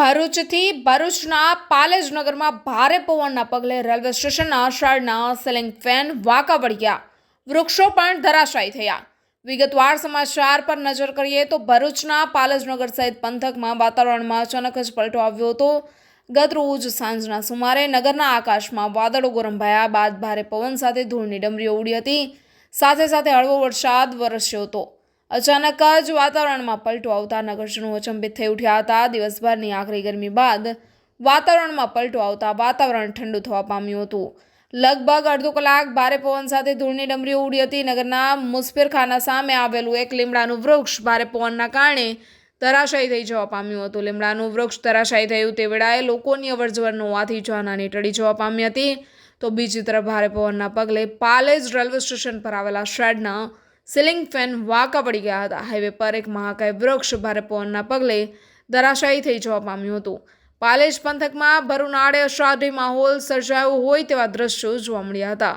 ભરૂચથી ભરૂચના પાલેજનગરમાં ભારે પવનના પગલે રેલવે સ્ટેશનના શેડના સેલિંગ ફેન વાંકા વળ્યા. વૃક્ષો પણ ધરાશાયી થયા. વિગતવાર સમાચાર પર નજર કરીએ તો ભરૂચના પાલેજનગર સહિત પંથકમાં વાતાવરણમાં અચાનક જ પલટો આવ્યો હતો. ગત રોજ સાંજના સુમારે નગરના આકાશમાં વાદળો ગોરંભાયા બાદ ભારે પવન સાથે ધૂળની ડમરીઓ ઉડી હતી. સાથે સાથે હળવો વરસાદ વરસ્યો હતો. અચાનક જ વાતાવરણમાં પલટો આવતા નગરજનો અચંબિત થઈ ઉઠ્યા હતા. દિવસભરની આકરી ગરમી બાદ વાતાવરણમાં પલટો આવતા વાતાવરણ ઠંડુ થવા પામ્યું હતું. લગભગ અડધો કલાક ભારે પવન સાથે ધૂળની ડમરીઓ ઉડી હતી. નગરના મુસ્ફિરખાના સામે આવેલું એક લીમડાનું વૃક્ષ ભારે પવનના કારણે ધરાશાયી થઈ જવા પામ્યું હતું. લીમડાનું વૃક્ષ ધરાશાયી થયું તે વેળાએ લોકોની અવરજવર હોવાથી જાનહાની ટળી જવા પામી હતી. તો બીજી તરફ ભારે પવનના પગલે પાલેજ રેલવે સ્ટેશન પર આવેલા શેડના સીલિંગ ફેન વાંકા પડી ગયા હતા. હાઈવે પર એક મહાકાય વૃક્ષ ભારે પવનના પગલે ધરાશાયી થઈ જવા પામ્યું હતું. પાલેજ પંથકમાં ભરૂનાળે અષાઢી માહોલ સર્જાયો હોય તેવા દ્રશ્યો જોવા મળ્યા હતા.